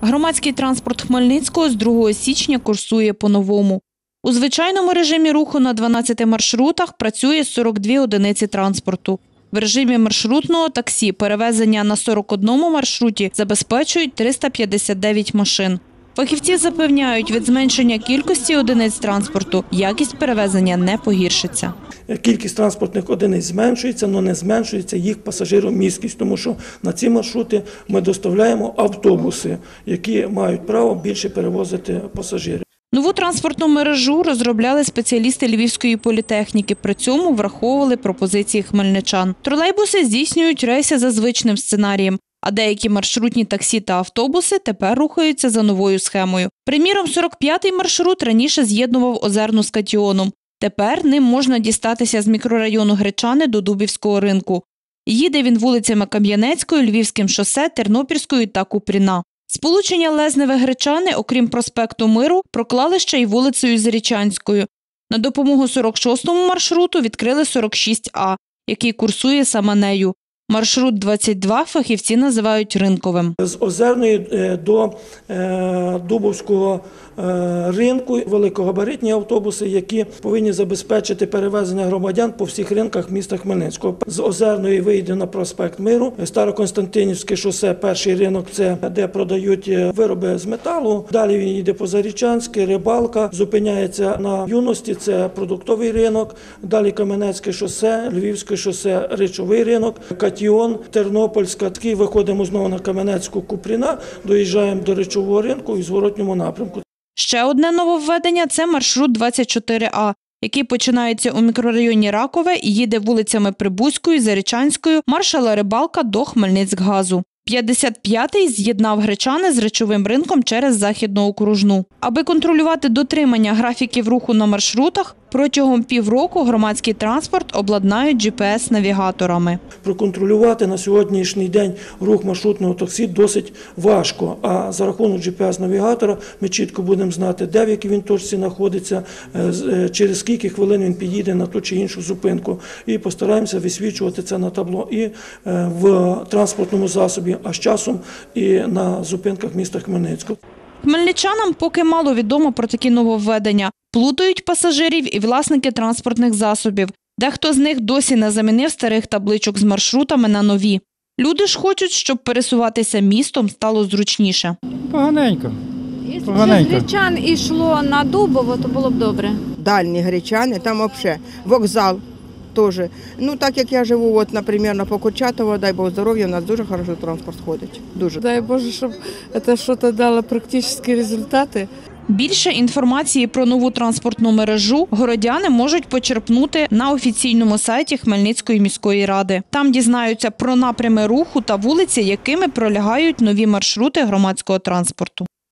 Громадський транспорт Хмельницького з 2 січня курсує по-новому. У звичайному режимі руху на 12 маршрутах працює 42 одиниці транспорту. В режимі маршрутного таксі перевезення на 41 маршруті забезпечують 359 машин. Фахівці запевняють, від зменшення кількості одиниць транспорту якість перевезення не погіршиться. Кількість транспортних одиниць зменшується, але не зменшується їх пасажиромісткість, тому що на ці маршрути ми доставляємо автобуси, які мають право більше перевозити пасажирів. Нову транспортну мережу розробляли спеціалісти Львівської політехніки. При цьому враховували пропозиції хмельничан. Тролейбуси здійснюють рейси за звичним сценарієм, а деякі маршрутні таксі та автобуси тепер рухаються за новою схемою. Приміром, 45-й маршрут раніше з'єднував Озерну з Катіоном. Тепер ним можна дістатися з мікрорайону Гречани до Дубівського ринку. Їде він вулицями Кам'янецькою, Львівським шосе, Тернопільською та Купріна. Сполучення Лезневе-Гречани, окрім проспекту Миру, проклали ще й вулицею Зарічанською. На допомогу 46-му маршруту відкрили 46А, який курсує саме нею. Маршрут 22 фахівці називають ринковим. З Озерної е, до е, Дубовського е, ринку великогабаритні автобуси, які повинні забезпечити перевезення громадян по всіх ринках міста Хмельницького. З Озерної вийде на проспект Миру, Староконстантинівське шосе, перший ринок це де продають вироби з металу. Далі він йде по Зарічанське, рибалка, зупиняється на юності. Це продуктовий ринок. Далі Кам'янецьке шосе, Львівське шосе, речовий ринок, Катіон, Тернопільська. Такий виходимо знову на Кам'янецьку Купріна, доїжджаємо до речового ринку і зворотньому напрямку. Ще одне нововведення – це маршрут 24А, який починається у мікрорайоні Ракове і їде вулицями Прибузькою, Зарічанською, маршала Рибалка до Хмельницькгазу. 55-й з'єднав гречани з речовим ринком через західну окружну. Аби контролювати дотримання графіків руху на маршрутах, протягом півроку громадський транспорт обладнають GPS-навігаторами. Проконтролювати на сьогоднішній день рух маршрутного таксі досить важко. А за рахунок GPS-навігатора ми чітко будемо знати, де в якій він точці знаходиться, е, е, через скільки хвилин він підійде на ту чи іншу зупинку. І постараємося висвічувати це на табло і е, в транспортному засобі, а з часом і на зупинках міста Хмельницького. Хмельничанам поки мало відомо про такі нововведення. Плутають пасажирів і власники транспортних засобів. Дехто з них досі не замінив старих табличок з маршрутами на нові. Люди ж хочуть, щоб пересуватися містом стало зручніше. Поганенько. Якщо б Поганенько. Гречан йшло на Дубово, то було б добре. дальні гречани, там взагалі вокзал теж. Ну, так як я живу, от, наприклад, на Покурчатово, дай Бог здоров'я, у нас дуже хорошо транспорт ходить. Дуже. Дай Боже, щоб це щось дало практичні результати. Більше інформації про нову транспортну мережу городяни можуть почерпнути на офіційному сайті Хмельницької міської ради. Там дізнаються про напрями руху та вулиці, якими пролягають нові маршрути громадського транспорту.